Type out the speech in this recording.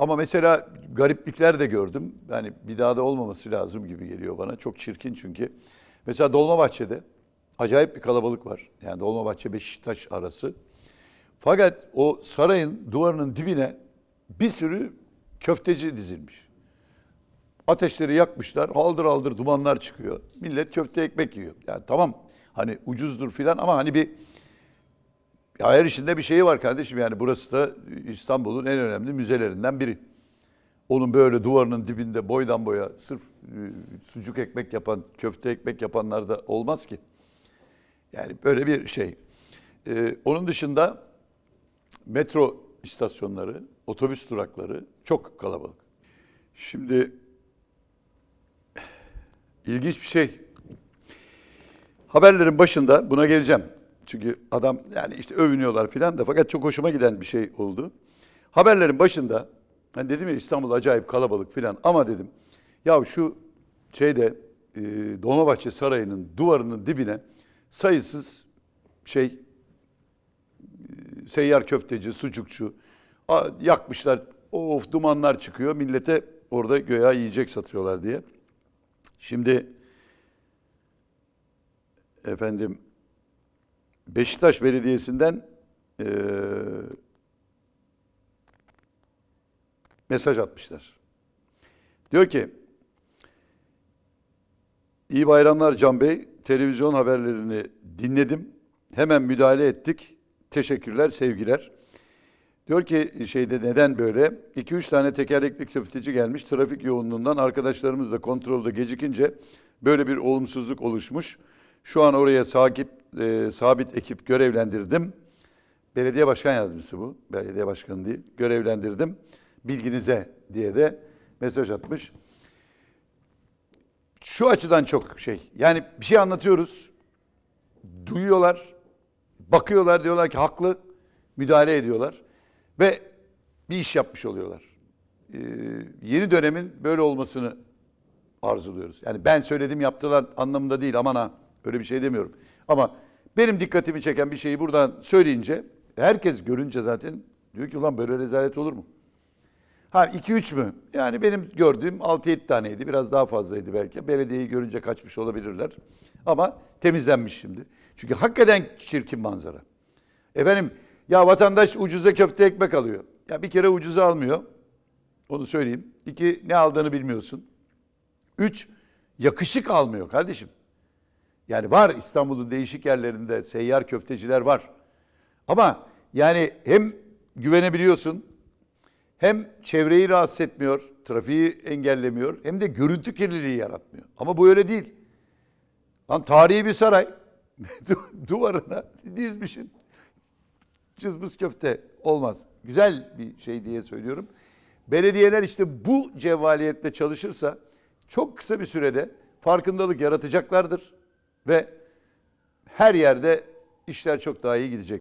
Ama mesela gariplikler de gördüm. Yani bir daha da olmaması lazım gibi geliyor bana. Çok çirkin çünkü. Mesela Dolmabahçe'de acayip bir kalabalık var. Yani Dolmabahçe Beşiktaş arası. Fakat o sarayın duvarının dibine bir sürü köfteci dizilmiş. Ateşleri yakmışlar, haldır haldır dumanlar çıkıyor. Millet köfte ekmek yiyor. Yani tamam hani ucuzdur filan ama hani bir ya her işinde bir şeyi var kardeşim yani burası da İstanbul'un en önemli müzelerinden biri. Onun böyle duvarının dibinde boydan boya sırf e, sucuk ekmek yapan, köfte ekmek yapanlar da olmaz ki. Yani böyle bir şey. Ee, onun dışında metro istasyonları, otobüs durakları çok kalabalık. Şimdi ilginç bir şey. Haberlerin başında buna geleceğim. Çünkü adam yani işte övünüyorlar filan da fakat çok hoşuma giden bir şey oldu. Haberlerin başında hani dedim ya İstanbul acayip kalabalık filan ama dedim ya şu şeyde e, Dolmabahçe Sarayı'nın duvarının dibine sayısız şey e, seyyar köfteci, sucukçu yakmışlar. Of dumanlar çıkıyor. Millete orada göya yiyecek satıyorlar diye. Şimdi efendim Beşiktaş Belediyesi'nden eee, mesaj atmışlar. Diyor ki, iyi bayramlar Can Bey, televizyon haberlerini dinledim, hemen müdahale ettik, teşekkürler, sevgiler. Diyor ki şeyde neden böyle? 2-3 tane tekerlekli köfteci gelmiş. Trafik yoğunluğundan arkadaşlarımız da kontrolde gecikince böyle bir olumsuzluk oluşmuş. Şu an oraya sakip, e, sabit ekip görevlendirdim. Belediye başkan yardımcısı bu. Belediye başkanı değil. Görevlendirdim. Bilginize diye de mesaj atmış. Şu açıdan çok şey. Yani bir şey anlatıyoruz. Duyuyorlar. Bakıyorlar diyorlar ki haklı. Müdahale ediyorlar. Ve bir iş yapmış oluyorlar. Ee, yeni dönemin böyle olmasını arzuluyoruz. Yani ben söyledim yaptılar anlamında değil aman ha öyle bir şey demiyorum. Ama benim dikkatimi çeken bir şeyi buradan söyleyince herkes görünce zaten diyor ki ulan böyle rezalet olur mu? Ha 2-3 mü? Yani benim gördüğüm 6-7 taneydi. Biraz daha fazlaydı belki. Belediyeyi görünce kaçmış olabilirler. Ama temizlenmiş şimdi. Çünkü hakikaten çirkin manzara. Efendim ya vatandaş ucuza köfte ekmek alıyor. Ya bir kere ucuza almıyor. Onu söyleyeyim. İki ne aldığını bilmiyorsun. Üç yakışık almıyor kardeşim. Yani var İstanbul'un değişik yerlerinde seyyar köfteciler var. Ama yani hem güvenebiliyorsun hem çevreyi rahatsız etmiyor, trafiği engellemiyor hem de görüntü kirliliği yaratmıyor. Ama bu öyle değil. Lan tarihi bir saray Du- duvarına dizmişsin. Cızbız köfte olmaz. Güzel bir şey diye söylüyorum. Belediyeler işte bu cevvaliyetle çalışırsa çok kısa bir sürede farkındalık yaratacaklardır ve her yerde işler çok daha iyi gidecek.